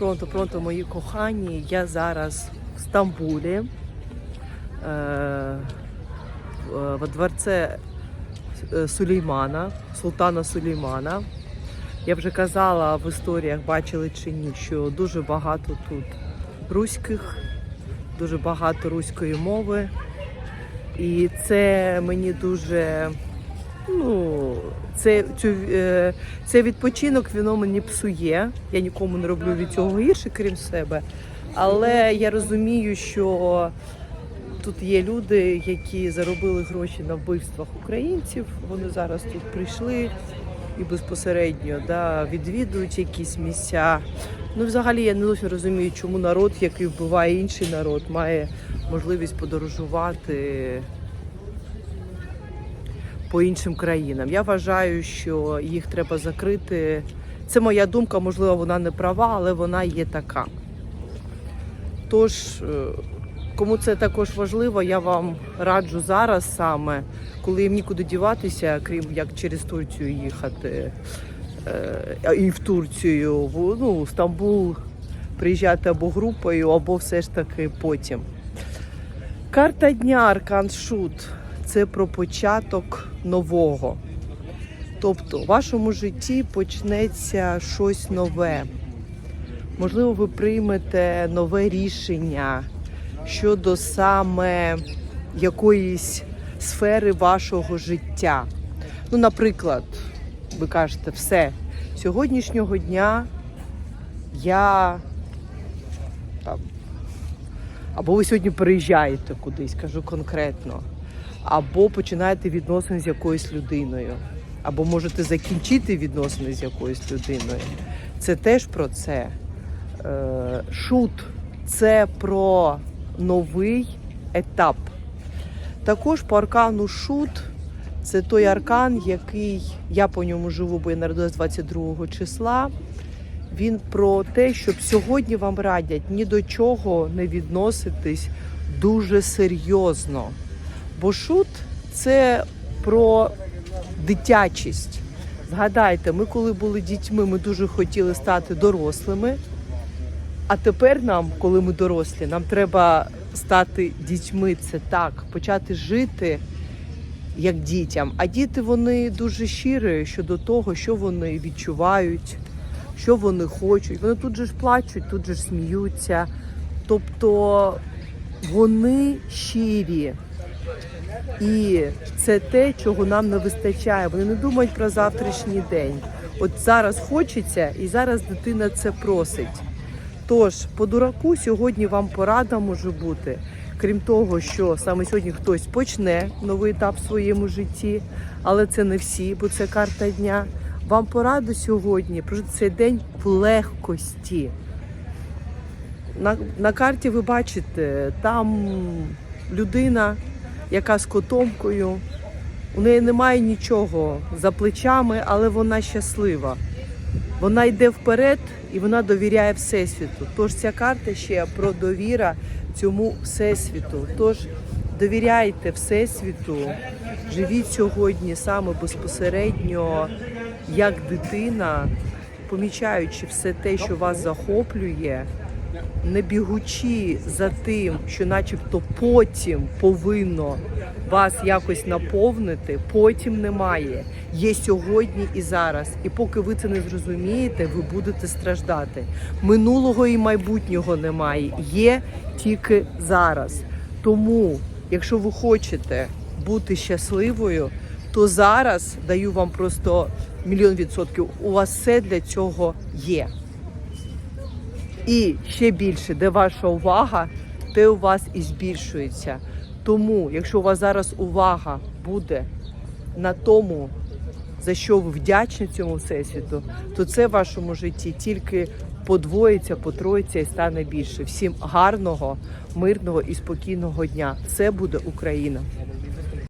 Пронто, пронто, мої кохані. Я зараз в Стамбулі, е, в- дворце е, Сулеймана, султана Сулеймана. Я вже казала в історіях, бачили чи ні, що дуже багато тут руських, дуже багато руської мови. І це мені дуже ну, це, цю, е, це відпочинок воно мені псує. Я нікому не роблю від цього гірше, крім себе. Але я розумію, що тут є люди, які заробили гроші на вбивствах українців. Вони зараз тут прийшли і безпосередньо да, відвідують якісь місця. Ну, взагалі, я не зовсім розумію, чому народ, який вбиває інший народ, має можливість подорожувати по іншим країнам. Я вважаю, що їх треба закрити. Це моя думка, можливо, вона не права, але вона є така. Тож, е, кому це також важливо, я вам раджу зараз саме, коли їм нікуди діватися, крім як через Турцію їхати. е, І в Турцію, в ну, Стамбул приїжджати або групою, або все ж таки потім. Карта дня Аркан Шут це про початок нового. Тобто в вашому житті почнеться щось нове. Можливо, ви приймете нове рішення щодо саме якоїсь сфери вашого життя. Ну, наприклад, ви кажете, все, сьогоднішнього дня я там, або ви сьогодні переїжджаєте кудись, кажу конкретно, або починаєте відносини з якоюсь людиною, або можете закінчити відносини з якоюсь людиною. Це теж про це. Е, Шут це про новий етап. Також по аркану шут це той аркан, який я по ньому живу, бо я народилась 22 числа. Він про те, щоб сьогодні вам радять ні до чого не відноситись дуже серйозно. Бо шут це про дитячість. Згадайте, ми коли були дітьми, ми дуже хотіли стати дорослими. А тепер нам, коли ми дорослі, нам треба стати дітьми. Це так, почати жити як дітям. А діти вони дуже щирі щодо того, що вони відчувають, що вони хочуть. Вони тут же ж плачуть, тут же ж сміються. Тобто вони щирі. І це те, чого нам не вистачає. Вони не думають про завтрашній день. От зараз хочеться, і зараз дитина це просить. Тож, по дураку сьогодні вам порада може бути, крім того, що саме сьогодні хтось почне новий етап в своєму житті, але це не всі, бо це карта дня. Вам порада сьогодні прожити цей день в легкості. На, на карті ви бачите, там людина, яка з котомкою, у неї немає нічого за плечами, але вона щаслива. Вона йде вперед і вона довіряє Всесвіту. Тож ця карта ще про довіра цьому Всесвіту. Тож довіряйте Всесвіту, живіть сьогодні саме безпосередньо як дитина, помічаючи все те, що вас захоплює, не бігучи за тим, що начебто потім повинно вас якось наповнити, потім немає. Є сьогодні і зараз. І поки ви це не зрозумієте, ви будете страждати. Минулого і майбутнього немає. Є тільки зараз. Тому, якщо ви хочете бути щасливою, то зараз даю вам просто мільйон відсотків. У вас все для цього є. І ще більше, де ваша увага, те у вас і збільшується. Тому, якщо у вас зараз увага буде на тому, за що ви вдячні цьому всесвіту, то це в вашому житті тільки подвоїться, потроїться і стане більше. Всім гарного, мирного і спокійного дня. Це буде Україна.